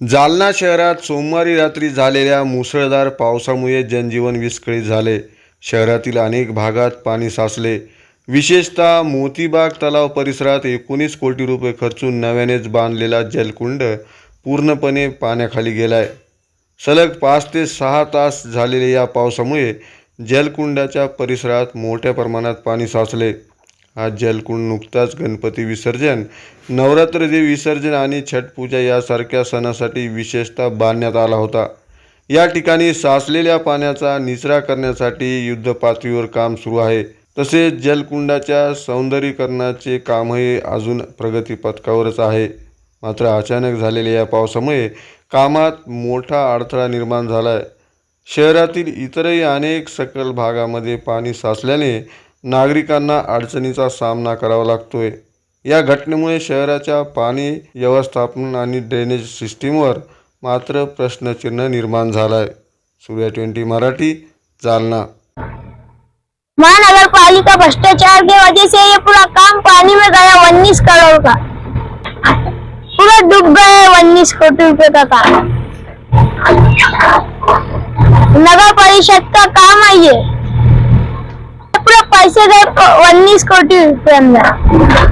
जालना शहरात सोमवारी रात्री झालेल्या मुसळधार पावसामुळे जनजीवन विस्कळीत झाले. शहरातील अनेक भागात पाणी साचले. विशेषतः मोतीबाग तलाव परिसरात एकोणीस कोटी रुपये खर्चून नव्यानेच बांधलेला जलकुंड पूर्णपणे पाण्याखाली गेलाय. सलग पाच ते सहा तास झालेल्या या पावसामुळे जलकुंडाच्या परिसरात मोठ्या प्रमाणात पाणी साचले. हा जलकुंड नुकताच गणपती विसर्जन नवरात्रदेव विसर्जन आणि छटपूजा यासारख्या सणासाठी विशेषतः बांधण्यात आला होता. या ठिकाणी साचलेल्या पाण्याचा निचरा करण्यासाठी युद्धपातळीवर काम सुरू आहे. तसेच जलकुंडाच्या सौंदर्यीकरणाचे कामही अजून प्रगतीपथकावरच आहे. मात्र अचानक झालेल्या या पावसामुळे कामात मोठा अडथळा निर्माण झाला आहे शहरातील इतरही अनेक सकल भागामध्ये पाणी साचल्याने नागरिकांना अडचणीचा सामना करावा लागतोय. या घटनेमुळे शहराच्या पाणी व्यवस्थापन आणि ड्रेनेज सिस्टीमवर मात्र प्रश्नचिन्ह निर्माण झाला आहे सूर्या ट्वेंटी मराठी जालना. महानगरपालिका भ्रष्टाचार के वजह से ये पूरा काम पानी में गया उन्नीस करोड़ का? पूरा डूब गए उन्नीस कोटी रुपए का काम नगर परिषद का काम है ये पूरा पैसे गए उन्नीस कोटी रुपए अंदर